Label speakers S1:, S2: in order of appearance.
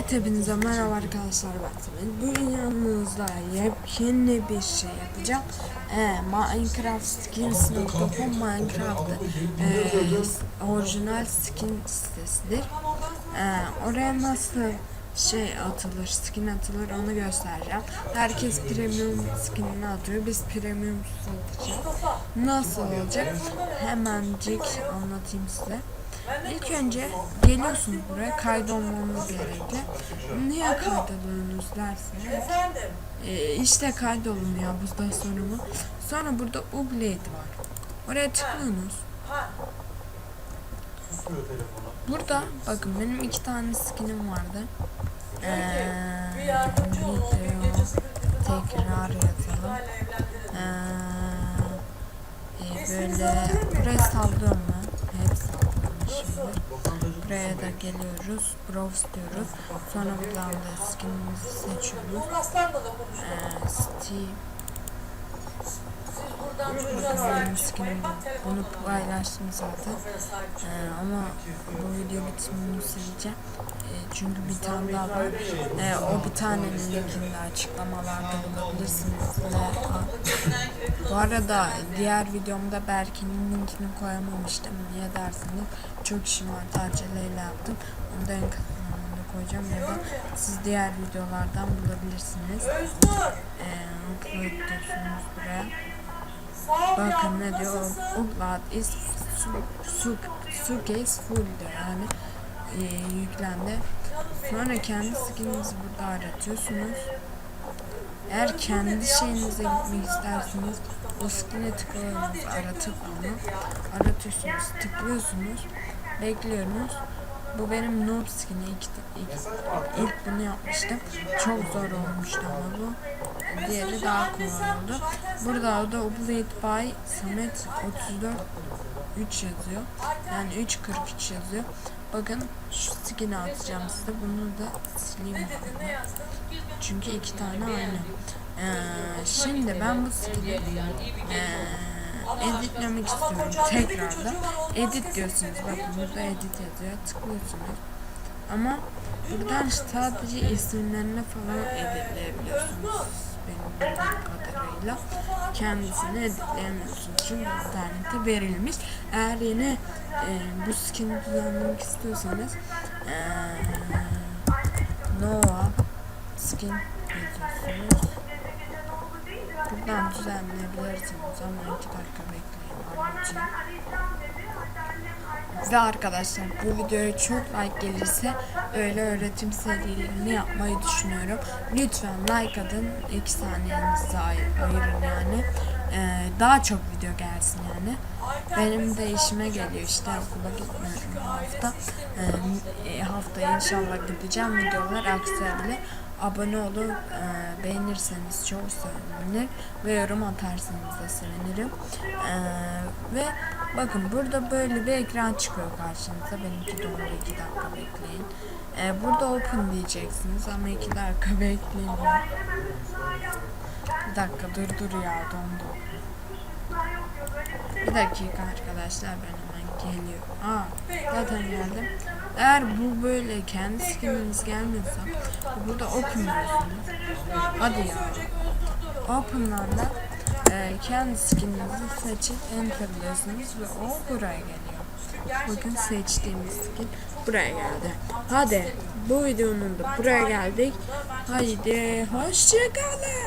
S1: Evet hepinize merhaba arkadaşlar ben. Bugün yanınızda yepyeni bir şey yapacağım. Ee, Minecraft Skins.com Minecraft e, orijinal skin sitesidir. Ee, oraya nasıl şey atılır, skin atılır onu göstereceğim. Herkes premium skinini atıyor. Biz premium satacağız. Nasıl olacak? Hemencik anlatayım size. İlk önce geliyorsunuz buraya kaydolmamız gerekli. Niye kaydoluyorsunuz dersiniz. Ee, işte kaydolun ya bu da sorumu. Sonra burada Ublade var. Oraya tıklıyorsunuz. Burada bakın benim iki tane skinim vardı. Ee, video tekrar yazalım. Ee, e, böyle buraya sallıyorum ben. Buraya da geliyoruz. Browse diyoruz. Sonra buradan da skinimizi seçiyoruz. Ee, Steve skinim bu. Bunu paylaştım zaten. Ee, ama bu video bitmesini sileceğim. Ee, çünkü bir tane daha var. Ee, o bir tanenin linkini de açıklamalarda bulabilirsiniz. A- bu arada diğer videomda Berkin'in linkini koyamamıştım. Niye dersiniz? Çok işim vardı. Aceleyle yaptım. Onu da en kısmında koyacağım ya da siz diğer videolardan bulabilirsiniz. Ee, diyorsunuz buraya. Bakın ne diyor? Upload is su, su, su case full diyor yani e, yüklendi. Sonra kendi skininizi burada aratıyorsunuz. Eğer kendi şeyinize gitmek isterseniz o skin'e tıklıyorsunuz aratıp onu aratıyorsunuz tıklıyorsunuz bekliyorsunuz bu benim noob skin'i ilk, ilk, ilk bunu yapmıştım çok zor olmuştu ama bu diğeri daha kolay oldu burada da Oblate by Samet 34 3 yazıyor. Yani 3.43 yazıyor. Bakın şu skin'i atacağım size. Bunu da sileyim çünkü iki tane aynı. Ee, şimdi ben bu skin'i ee, editlemek istiyorum tekrardan. Edit diyorsunuz. Bakın burada edit yazıyor. Tıklıyorsunuz. Ama buradan sadece isimlerini falan editleyebiliyorsunuz benim bildiğim kadarıyla kendisini editleyemiyorsunuz çünkü internette verilmiş. Eğer yeni e, bu skin'i düzenlemek istiyorsanız e, Nova skin yazıyorsunuz buradan düzenleyebilirsiniz ama iki dakika bekleyin anlatayım. Ve arkadaşlar bu videoya çok like gelirse öyle öğretim serilerini yapmayı düşünüyorum. Lütfen like atın. 2 saniyenizi ay- ayırın yani. Ee, daha çok video gelsin yani. Benim de işime geliyor işte okula gitmiyorum bu hafta. Ee, e, haftaya inşallah gideceğim videolar aksayabilir. Abone olup e, beğenirseniz çok sevinirim ve yorum atarsanız da sevinirim. Ee, ve bakın burada böyle bir ekran çıkıyor karşınıza. Benimki dondu 2 dakika bekleyin. Ee, burada open diyeceksiniz ama 2 dakika bekleyin. Bir dakika dur dur ya dondu. Bir dakika arkadaşlar ben hemen geliyor. Aa zaten geldim. Eğer bu böyle kendi skininiz gelmiyorsa burada open diyorsunuz. Hadi ya. Open'larla e, kendi skininizi seçip enter diyorsunuz ve o buraya geliyor. Bakın seçtiğimiz skin buraya geldi. Hadi bu videonun da buraya geldik. Haydi hoşçakalın.